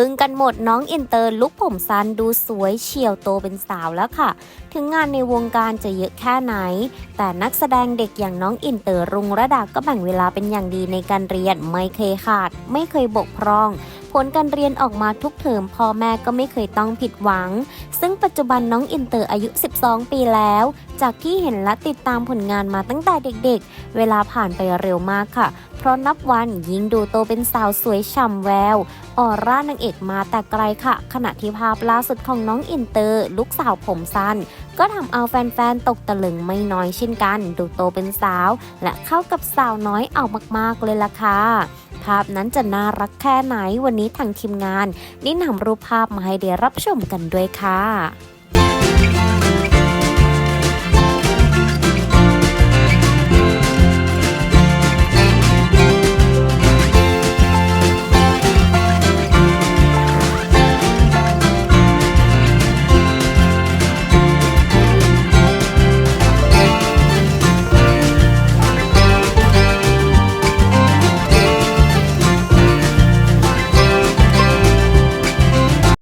ึ้งกันหมดน้องอินเตอร์ลุกผมสั้นดูสวยเฉียวโตเป็นสาวแล้วค่ะ ถึงงานในวงการจะเยอะแค่ไหน แต่นักแสดงเด็กอย่างน้องอินเตอร์รุงระดาก็แบ่งเวลาเป็นอย่างดีในการเรียนไม่เคยขาด ไม่เคยบกพร่องผลการเรียนออกมาทุกเทอมพ่อแม่ก็ไม่เคยต้องผิดหวัง ซึ่งปัจจุบันน้องอินเตอร์อายุ 12 ปีแล้ว จากที่เห็นและติดตามผลงานมาตั้งแต่เด็กๆ เวลาผ่านไปเร็วมากค่ะ เพราะนับวันยิ่งดูโตเป็นสาวสวยฉ่ำแววออร่านางเอกมาแต่ไกลค่ะ ขณะที่ภาพล่าสุดของน้องอินเตอร์ ลูกสาวผมสั้น ก็ทำเอาแฟนๆ ตกตะลึงไม่น้อยเช่นกัน ดูโตเป็นสาว และเข้ากับสาวน้อยเอามากๆเลยล่ะค่ะ ภาพนั้นจะน่ารักแค่ไหนวันนี้ทางทีมงาน ได้นำรูปภาพมาให้ได้รับชมกันด้วยค่ะ